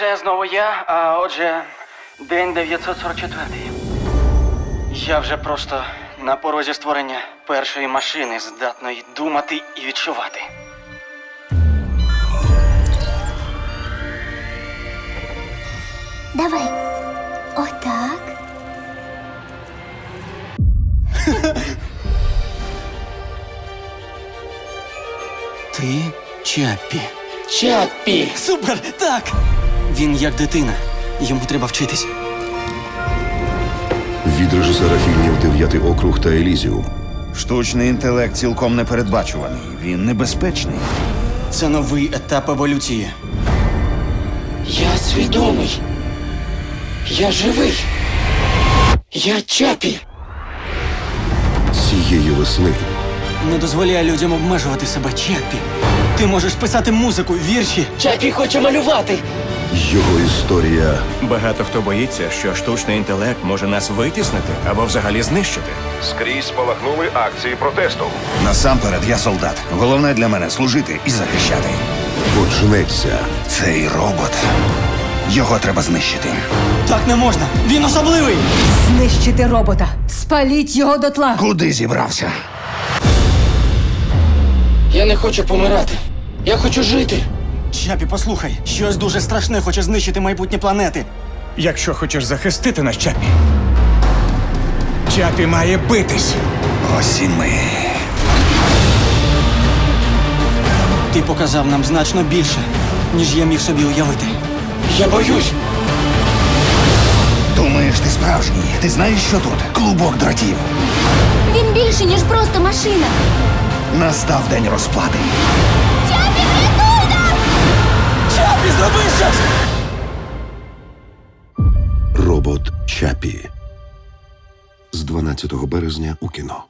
це знову я, а отже, день 944. Я вже просто на порозі створення першої машини, здатної думати і відчувати. Давай. Отак. Ти Чаппі. Чаппі! Супер! Так! Він як дитина. Йому треба вчитись. Від режисера фільмів Дев'ятий округ та Елізіум. Штучний інтелект цілком непередбачуваний. Він небезпечний. Це новий етап еволюції. Я свідомий. Я живий. Я Чапі. Цієї весни Не дозволяй людям обмежувати себе, Чаппі. Ти можеш писати музику, вірші. Чапі хоче малювати. Його історія Багато хто боїться, що штучний інтелект може нас витіснити або взагалі знищити. Скрізь спалахнули акції протесту. Насамперед, я солдат. Головне для мене служити і захищати. почнеться Цей робот. Його треба знищити. Так не можна. Він особливий. Знищити робота! Спаліть його дотла! Куди зібрався? Я не хочу помирати. Я хочу жити. Чапі, послухай, щось дуже страшне хоче знищити майбутнє планети. Якщо хочеш захистити нас, Чапі, Чапі має битись. Ось і ми. Ти показав нам значно більше, ніж я міг собі уявити. Я боюсь. Думаєш, ти справжній? Ти знаєш, що тут? Клубок дротів. Він більше, ніж просто машина. Настав день розплати. Чапі, зроби щось! Робот Чапі з 12 березня у кіно.